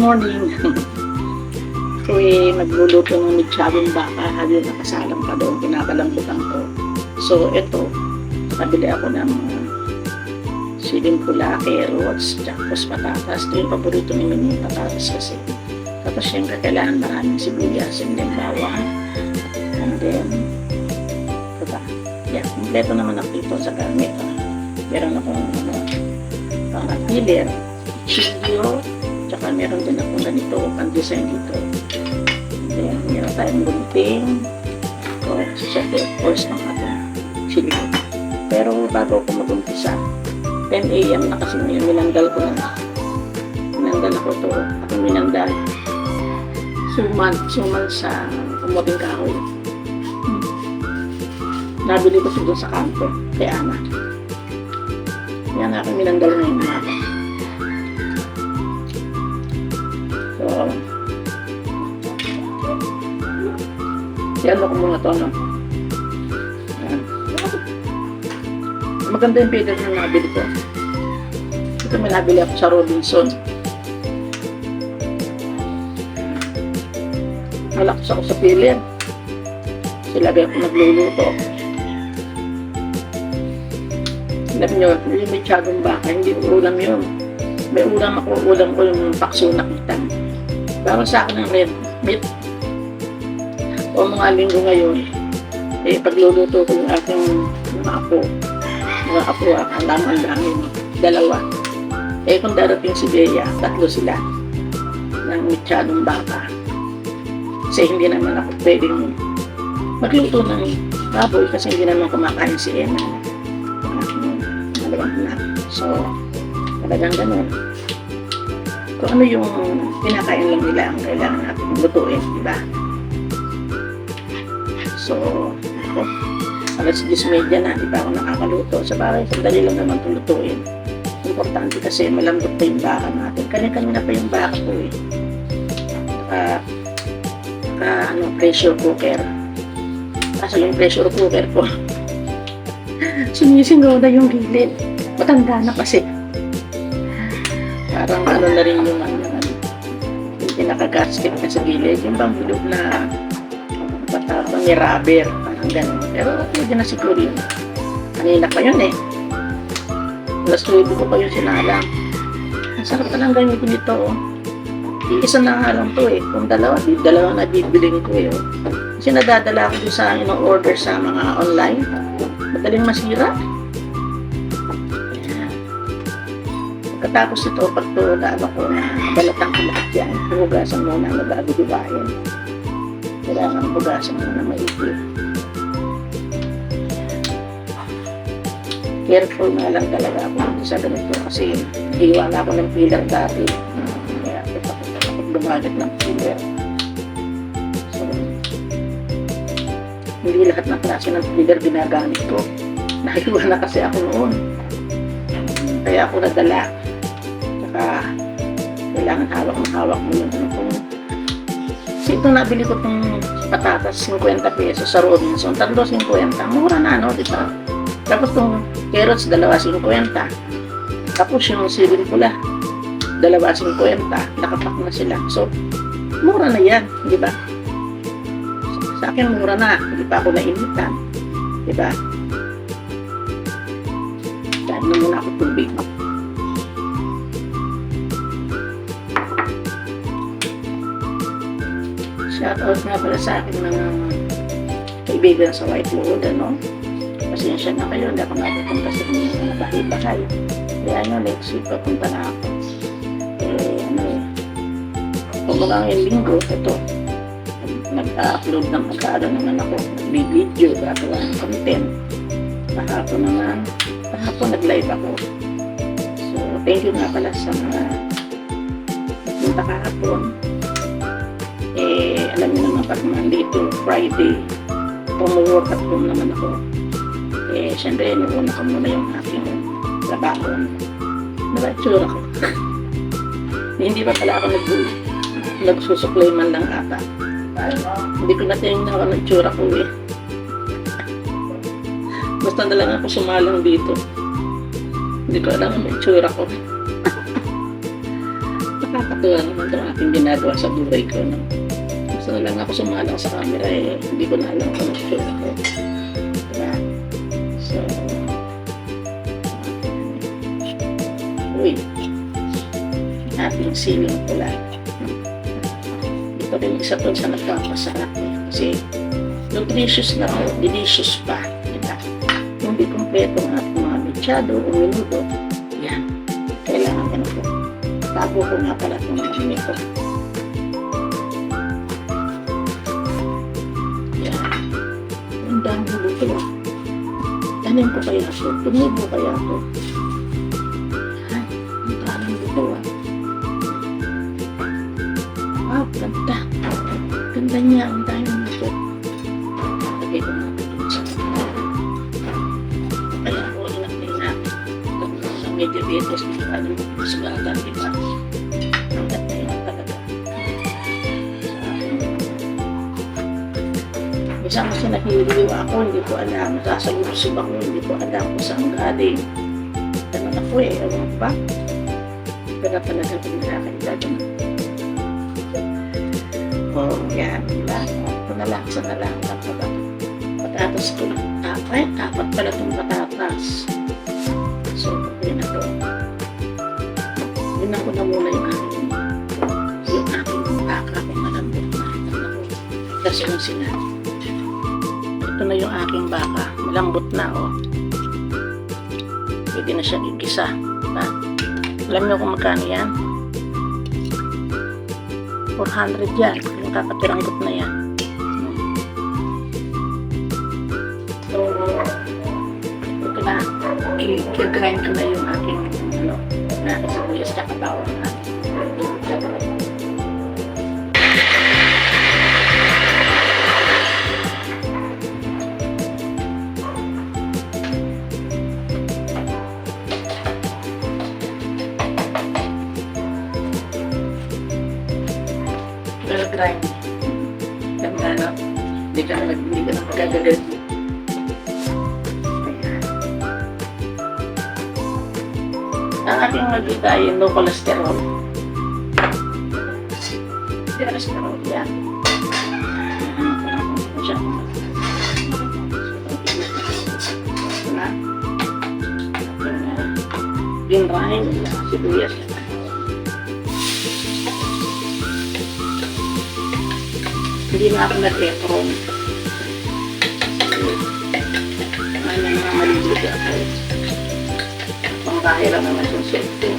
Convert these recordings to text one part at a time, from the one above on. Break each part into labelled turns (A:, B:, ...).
A: morning. Ako'y magluluto ng mitsabong baka habang nakasalang pa doon, pinakalambutan ko. So, ito, nakabili ako ng siling pula, carrots, tapos patatas. Ito yung paborito ni Mimi, patatas kasi. Tapos syempre kailangan maraming sibuyas and then bawang. And then, ito ba? Yeah, kompleto naman ako dito sa gamit. Meron akong ano, mga pilir, chilio, tsaka meron din akong ganito, pang design dito. Then, meron tayong gunting, or syempre, of course, ng ating chilio. Pero bago ako mag-umpisa, 10 a.m. na kasi may minandal ko na. Minandal ako to. Ako minandal. Suman, suman sa umuting kahoy. Hmm. Nabili ko doon sa kanto, kay Ana. Yan ako minandal ngayon umaga. Yan ko muna to, no? Yan. Maganda yung feeder na nabili ko. Ito may nabili ako sa Robinson. Malakas ako sa feeder. Silagay ako nagluluto. Alam nyo, yung may tiyagong baka, hindi ulam yun. May ulam ako, ulam ko yung pakso na kitang. Para sa akin ng red meat. O mga linggo ngayon, eh, pagluluto ko yung aking mga apo, mga apo, ah, ang dami dalawa. Eh, kung darating si Bea, tatlo sila ng mitsadong baka. Kasi hindi naman ako pwedeng magluto ng baboy kasi hindi naman kumakain si Emma. Ang aking dalawang anak. So, talagang ganun. Kung ano yung pinakain lang nila ang kailangan natin lutuin, di ba? So, alas 10.30 na, di ba ako nakakaluto. Sa bagay, sandali lang naman itong lutuin. Importante kasi malambot pa yung baka natin. Kanya-kanya pa yung baka ko eh. Naka, naka ano, pressure cooker. Kaso yung pressure cooker ko, sinisingaw na yung gilid. Matanda na kasi. Parang ano na rin yung ano, yung pinaka-gasket na sa gilid. Yung bang na matapang ni rubber. Parang ganun. Pero pwede na siguro yun. Kanina pa yun eh. Alas 9 ko pa yun sinalang. Ang sarap palang gamitin ito. Oh. Iisa na nga lang to eh. Kung dalawa, dalawa na bibiling ko eh. oh. Kasi nadadala ko sa ino-order sa mga online. Madaling masira. Pagkatapos ito, pag to, ano ko na balatang ko lahat yan, hugasan muna na Kailangan hugasan muna maigi. Careful na lang talaga ako sa ganito kasi iwan ako ng filler dati. Kaya kapag gumagat ng filler. So, hindi lahat ng klase ng filler ginagamit ko. Nahiwa na kasi ako noon. Kaya ako nadala. Tsaka, kailangan hawak ng hawak mo yung ano kung kasi itong nabili ko itong patatas, 50 pesos sa Robinson, tatlo 50. Mura na, no? Di ba? Tapos itong carrots, dalawa 50. Tapos yung siling pula, dalawa 50. Nakapak na sila. So, mura na yan, di ba? Sa akin, mura na. Hindi pa ako nainitan. Di ba? Dahil na muna ako tubig. Shoutout nga pala sa akin mga kaibigan sa White Load, ano? Pasensya na kayo, hindi ako napupunta sa mga bahay-bahay. Kaya nga, next week papunta na ako. Eh, ano eh, kung mga yung linggo, ito, nag-upload ng pagkaano naman ako, nag-video, gagawa ng content. Kahapon naman, kahapon nag-live ako. So, thank you nga pala sa mga nagpunta kahapon eh, alam niyo naman pag Monday to Friday, pumuwork at home naman ako. Eh, syempre, inuuna ko muna yung aking trabaho. Nakatsura ko. hindi pa pala ako nag nagsusuklay man lang ata. Hindi ko natingnan ako ng tsura ko eh. Basta na lang ako sumalang dito. Hindi ko alam ang tsura ko. Nakakatuwa naman itong aking ginagawa sa buhay ko. No? Gusto na lang ako sumalang sa camera eh. Hindi ko na alam kung ano sure ako. Diba? So, uy, ating siling pula. Ito rin isa to sa nagpapasarap eh. Kasi nutritious na to, delicious pa. Diba? Kung di kompleto ang ating mga mechado o minuto, yan. Kailangan ka na po. Bago ko nga pala mga nito. Yan. Ang dami dito. ah. Tanim ko kaya ito? Tumubo kaya ito? Yan. Ang dami dito ah. Wow, ganda. Ganda niya. Ang dami dito. Lagay ko na ito sa ko inak na. Sa medyo betes, ano, sugatan, di ba? Ang ganda yun talaga. Sa akin. Minsan kasi nahihiliw ako, hindi ko alam. Sasalusog ako, hindi ko alam kung saan galing. Ganun ako eh, ewan ba? Pero talaga kung nakakita dun. Oh, yan, di ba? Ito na lang, sa na lang, patatas ko. Apat, apat pala itong patatas. So, Na muna yung aking yung aking baka kung malambot na. Ito na ko. Kasi yung sila. Ito na yung aking baka. Malambot na, oh. Pwede na siyang igisa. Diba? Alam niyo kung magkano yan? 400 yan. Yung kakatirang gut na yan. So, ito na. I-grind ko na yung aking na sibuyas tsaka Magita ay no cholesterol. Cholesterol, yan. Na. Green rind, sibuyas. Hindi na ako nag-efron. Ano mga maliliit ako. Pangkahira naman yung safety.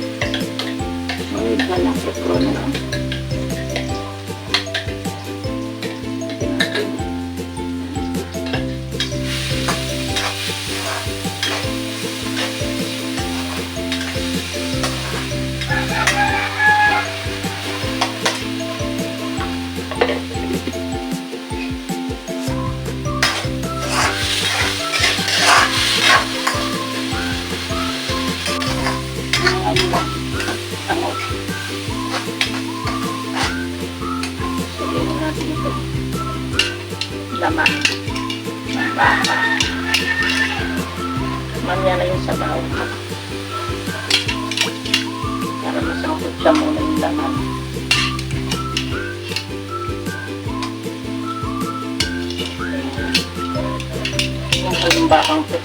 A: May balang efron na. Bakang ko.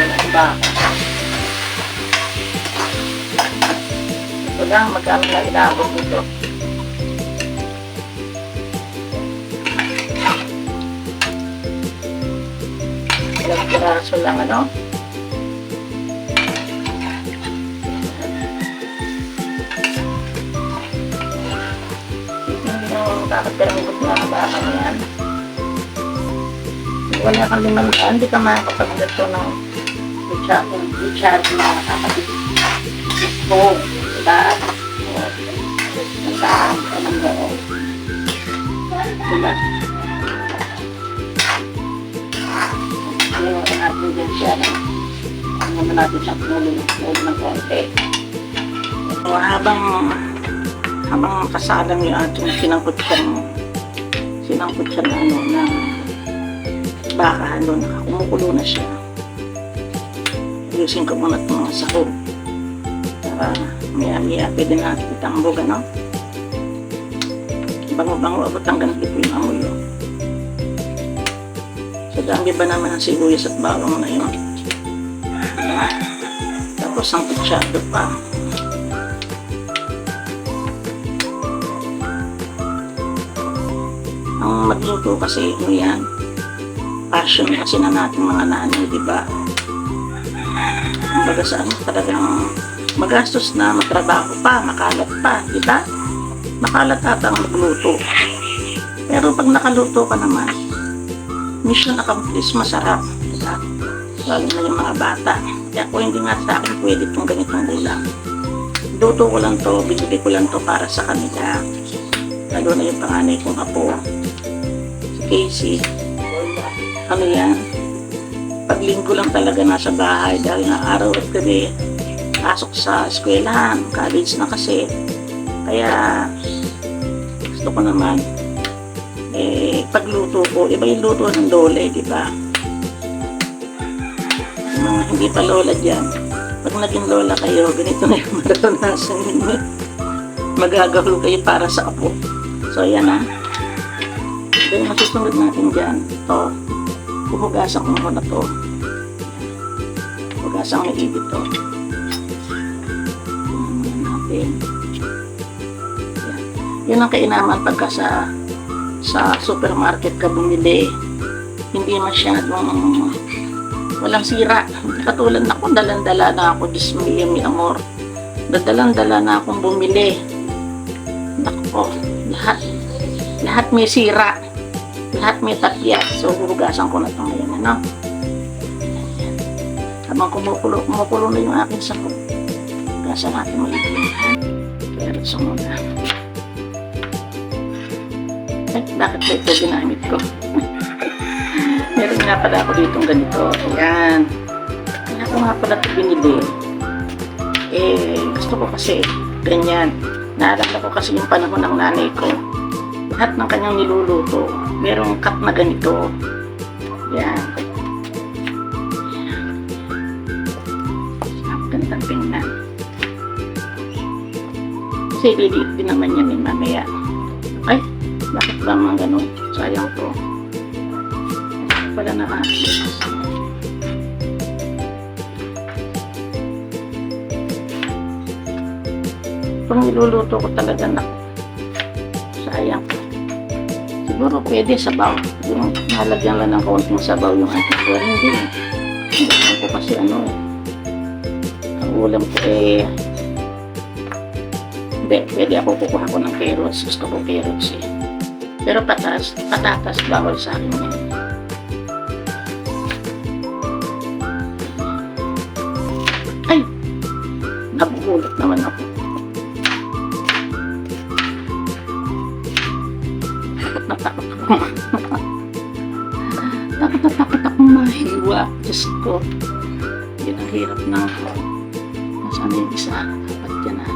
A: Ang baka. Ito lang, magkano na inabot dito. Ilang piraso lang, ano? Yung kakapiranggot na ang baka niyan. Kung wala kang limang daan, di ka makakapagdat ko ng kutsat, na nakakapit. Gusto, diba? Nandaan ka ng loob. Diba? Ano yung ating din siya na ano naman natin siyang pinulunod ng konti. So, habang habang kasalang yung ating sinangkot siyang sinangkot siya na ano na baka ano nakakumukulo na siya ayusin ko muna itong mga sahog para maya-maya pwede natin itambog, ano? Bango-bango, abot hanggang dito yung amoy yun. Sa dami ba naman ang sibuyas at bawang na yun? Tapos ang kutsado pa. Magluto kasi ito yan. Passion kasi na natin mga nanay, di ba? Kumbaga sa ano, talagang magastos na, matrabaho pa, makalat pa, di ba? Makalat ata ang magluto. Pero pag nakaluto ka naman, mission accomplished, masarap. di? Lalo na yung mga bata. Kaya kung hindi nga sa akin pwede itong ganitong ulam. Luto ko lang to, binili ko lang to para sa kanila. Lalo na yung panganay kong apo, Casey. Ano yan? Paglinggo lang talaga nasa bahay dahil nga araw at gabi pasok sa eskwelahan, college na kasi. Kaya gusto ko naman eh pagluto ko, iba yung luto ng dole, di ba? Mga hindi pa lola dyan, pag naging lola kayo, ganito na yung maranasan ninyo. Magagawa kayo para sa apo. So, yan na. Yung masusunod natin dyan. Ito. Huhugasan ko muna to. Hugasan may ibig to. Natin. Yan. Yun ang kainaman pagka sa sa supermarket ka bumili. Hindi masyadong walang sira. Katulad na ako, dalan-dala na ako, Diyos mio, mi amor. Dadalan-dala na akong bumili. Nako, lahat, lahat may sira. Lahat may tapya. So, huhugasan ko na ito ngayon, ano? Habang kumukulo, kumukulo na yung aking sako. Hugasan natin ito. Pero sa muna. Ay, bakit ba ito ginamit ko? Meron nga pala ako ditong ganito. Ayan. Kaya ko nga pala ito binili. Eh, gusto ko kasi ganyan. Naalala ko kasi yung panahon ng nanay ko. Lahat ng kanyang niluluto, merong cut na ganito. Yan. Ang gandang tingnan. Kasi liliit din naman yan eh, mamaya. Ay, bakit ba mga ganun? Sayang to. Pala na ah. Kung niluluto ko talaga na sayang. Siguro pwede sabaw. Yung nalagyan lang ng kaunting sabaw yung ating pero hindi. Hindi ko kasi ano eh. Ang ulam ko eh hindi, pwede ako kukuha ko ng carrots. Gusto ko carrots eh. Pero patas, patatas, bawal sa akin yan. Ay! Nabuhulot naman ako. Mahiwa. Diyos ko. Yan ang hirap na ako. Nasaan yung isa? Dapat yan na.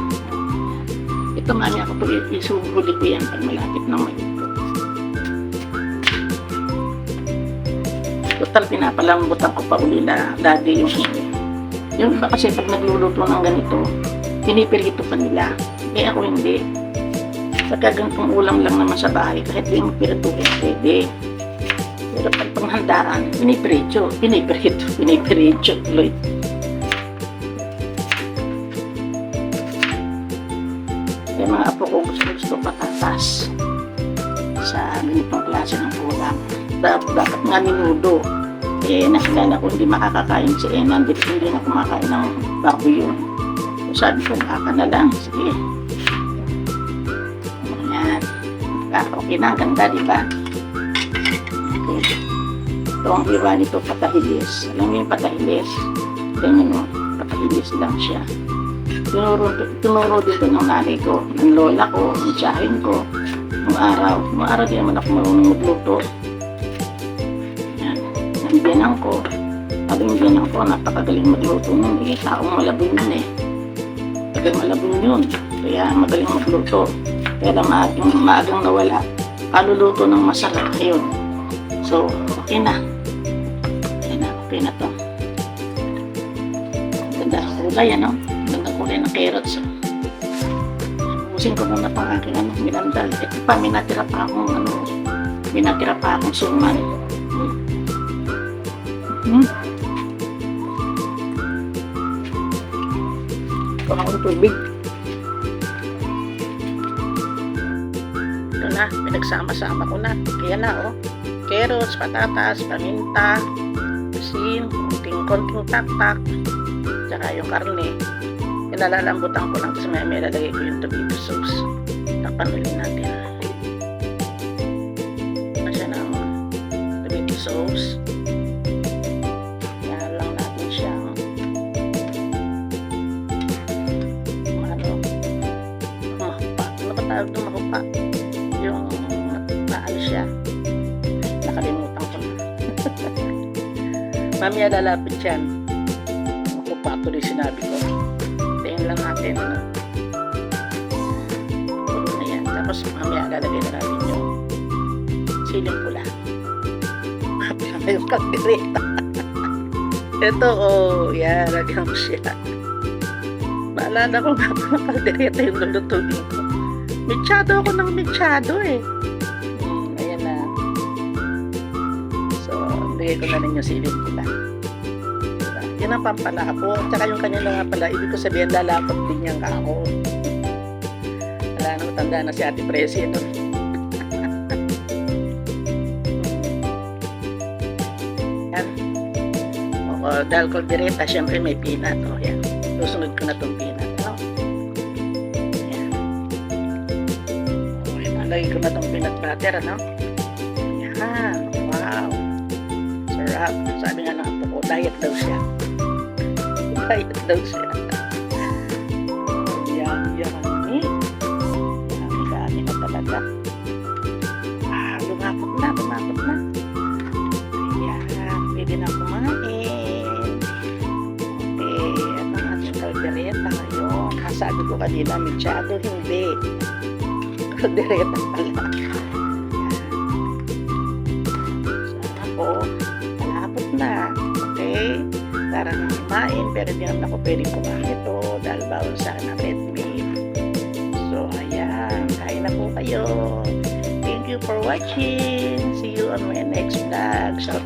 A: Ito nga niya ako pag isuhuli ko yan pag malapit na maluto. Total, pinapalambutan ko pa uli na lagi yung yung iba kasi pag nagluluto ng ganito, pinipirito pa nila. Eh ako hindi. Pagka ganitong ulam lang naman sa bahay, kahit di mo pirituin, pwede. Pero pag panghandaan, pinipirito, pinipirito, pinipirito, tuloy. Kaya mga apo ko gusto, gusto patatas sa ganitong klase ng ulam. Dapat, dapat nga minudo. Eh, nakilala ko hindi makakakain si Enan, hindi, hindi na kumakain ng baboy yun. So, sabi ko, baka na lang, sige. Ayan. Kaka, okay na, ang ganda, di ba? Okay. Ito ang hiwa nito, patahilis. Alam mo yung patahilis? Ganyan mo, patahilis lang siya tinuro, tinuro dito ng nanay ko, ng lola ko, ng tiyahin ko, ng araw. Ng araw di naman ako marunong magluto. Yan. Ng biyanang ko, sabi ng biyanang ko, napakagaling magluto nun. Eh, taong malabing yun eh. Tagal malabing yun. Kaya magaling magluto. Kaya lang maagang, maagang nawala. Kaluluto ng masarap yun. So, okay na. Okay na, okay na to. Ganda kulay, ano? Ganda kulay ng carrots. Ubusin ko muna pang aking ano, minandal. Ito pa, may natira pa akong ano, may natira pa akong suman. Hmm. Ito akong tubig. Ito na, pinagsama-sama ko na. Kaya na, oh. Carrots, patatas, paminta, asin, konting-konting tak-tak, tsaka yung karne. Pinalalambutan ko lang kasi may may lalagay ko yung tomato sauce. Takpan ulit natin. Siya ng tomato sauce. Mamaya lalapit yan. Mahupa tuloy sinabi ko. Tingnan lang natin. Ano. Puro na yan. Tapos mamaya lalagay na natin yung siling pula. Yung kaldereta. Ito, oh, yan, lagyan ko siya. Naalala ko nga pa ng kaldereta yung lulutuin ko. Mitsado ako ng mitsado eh. Hmm, ayan na. So, bigay ko na rin yung siling? Yan ang pampalapot. Tsaka yung kanila nga pala, ibig ko sabihin, lalapot din niyang kako. Wala nang tanda na si Ate Presi, no? yan. O, dahil kaldereta, syempre may peanut. O, yan. Susunod ko na tong peanut, no? Yan. O, ilalagay ko na tong peanut butter, ano? Yan. Wow. Sarap. Sabi nga ng apo ko, diet daw siya. Diet daw siya. Yan, yummy. Yummy, dami na talaga. Ah, lumapot na, lumapot na. Ayan, pwede na kumain. Okay, at ang ating kaldereta ngayon. Ah, sabi ko kanina, michado, hindi. Kaldereta pala. Ayan. Sana po, malapot na. Okay? Para na kumain, pero hindi naman ako pwedeng kumain ito dahil bawal sa meat. So, ayan. Kain na po kayo. Thank you for watching. See you on my next vlog. Shout